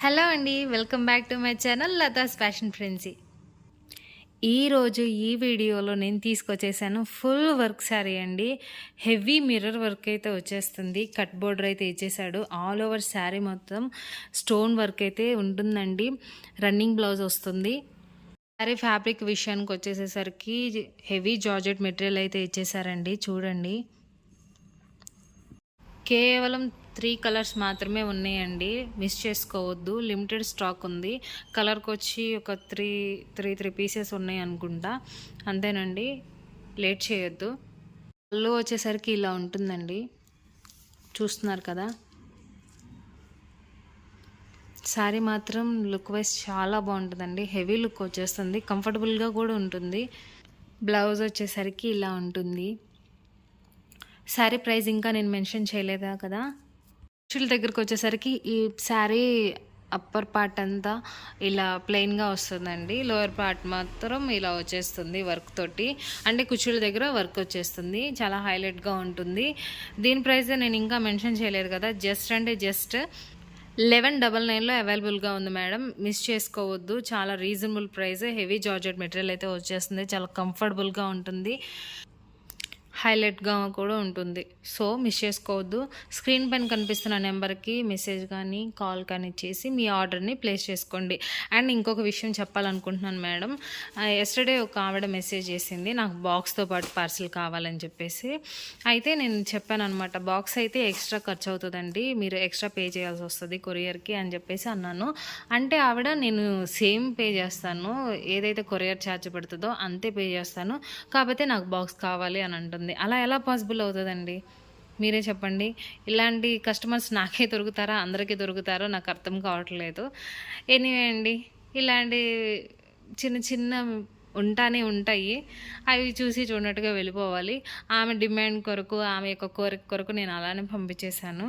Hello అండి welcome back to my channel Latha's fashion ఫ్రెండ్సీ. ఈరోజు ఈ వీడియోలో నేను తీసుకొచ్చేసాను ఫుల్ వర్క్ శారీ అండి. హెవీ మిర్రర్ వర్క్ అయితే వచ్చేస్తుంది. కట్ బోర్డర్ అయితే ఇచ్చేసాడు. ఆల్ ఓవర్ శారీ మొత్తం స్టోన్ వర్క్ అయితే ఉంటుందండి. రన్నింగ్ బ్లౌజ్ వస్తుంది. శారీ ఫ్యాబ్రిక్ విషయానికి వచ్చేసేసరికి హెవీ జార్జెట్ మెటీరియల్ అయితే ఇచ్చేసారండి. చూడండి. కేవలం త్రీ కలర్స్ మాత్రమే ఉన్నాయండి. మిస్ చేసుకోవద్దు. లిమిటెడ్ స్టాక్ ఉంది. కలర్కి వచ్చి ఒక త్రీ త్రీ త్రీ పీసెస్ ఉన్నాయి అనుకుంటా. అంతేనండి. లేట్ చేయొద్దు. పళ్ళు వచ్చేసరికి ఇలా ఉంటుందండి. చూస్తున్నారు కదా? శారీ మాత్రం లుక్ వైజ్ చాలా బాగుంటుందండి. హెవీ లుక్ వచ్చేస్తుంది. కంఫర్టబుల్గా కూడా ఉంటుంది. బ్లౌజ్ వచ్చేసరికి ఇలా ఉంటుంది. శారీ ప్రైస్ ఇంకా నేను మెన్షన్ చేయలేదా కదా? ఖర్చుల దగ్గరకు వచ్చేసరికి ఈ శారీ అప్పర్ పార్ట్ అంతా ఇలా ప్లెయిన్గా వస్తుందండి. లోయర్ పార్ట్ మాత్రం ఇలా వచ్చేస్తుంది వర్క్ తోటి. అంటే కుచ్చుల దగ్గర వర్క్ వచ్చేస్తుంది. చాలా హైలైట్గా ఉంటుంది. దీని ప్రైస్ నేను ఇంకా మెన్షన్ చేయలేదు కదా. జస్ట్ అంటే జస్ట్ లెవెన్ డబల్ నైన్లో అవైలబుల్గా ఉంది మేడం మిస్ చేసుకోవద్దు. చాలా reasonable price heavy georgette material అయితే వచ్చేస్తుంది. చాలా కంఫర్టబుల్గా ఉంటుంది. హైలైట్గా కూడా ఉంటుంది. సో మిస్ చేసుకోవద్దు. స్క్రీన్ పైన కనిపిస్తున్న నెంబర్కి మెసేజ్ కానీ కాల్ కానీ చేసి మీ ఆర్డర్ని ప్లేస్ చేసుకోండి. అండ్ ఇంకొక విషయం చెప్పాలనుకుంటున్నాను మేడం. ఎస్టర్డే ఒక ఆవిడ మెసేజ్ చేసింది నాకు బాక్స్తో పాటు పార్సిల్ కావాలని చెప్పేసి. అయితే నేను చెప్పాను అనమాట బాక్స్ అయితే ఎక్స్ట్రా ఖర్చు అవుతుందండి మీరు ఎక్స్ట్రా పే చేయాల్సి వస్తుంది కొరియర్కి అని చెప్పేసి అన్నాను. అంటే ఆవిడ నేను సేమ్ పే చేస్తాను ఏదైతే కొరియర్ ఛార్జ్ పడుతుందో అంతే పే చేస్తాను. కాకపోతే నాకు బాక్స్ కావాలి అని అంటుంది. ఉంటుంది. అలా ఎలా పాసిబుల్ అవుతుందండి? మీరే చెప్పండి. ఇలాంటి కస్టమర్స్ నాకే దొరుకుతారా? అందరికీ దొరుకుతారో నాకు అర్థం కావట్లేదు. ఎనీవే అండి ఇలాంటి చిన్న చిన్న ఉంటానే ఉంటాయి. అవి చూసి చూడనట్టుగా వెళ్ళిపోవాలి. ఆమె డిమాండ్ కొరకు ఆమె యొక్క కోరిక కొరకు నేను అలానే పంపించేశాను.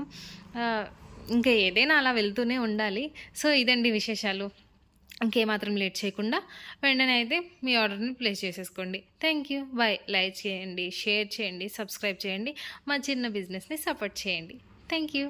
ఇంకా ఏదైనా అలా వెళ్తూనే ఉండాలి. సో ఇదండి విశేషాలు. ఇంకేమాత్రం లేట్ చేయకుండా వెంటనే అయితే మీ ఆర్డర్ని ప్లేస్ చేసేసుకోండి. థ్యాంక్ యూ బాయ్ లైక్ చేయండి షేర్ చేయండి సబ్స్క్రైబ్ చేయండి మా చిన్న బిజినెస్ని సపోర్ట్ చేయండి. Thank you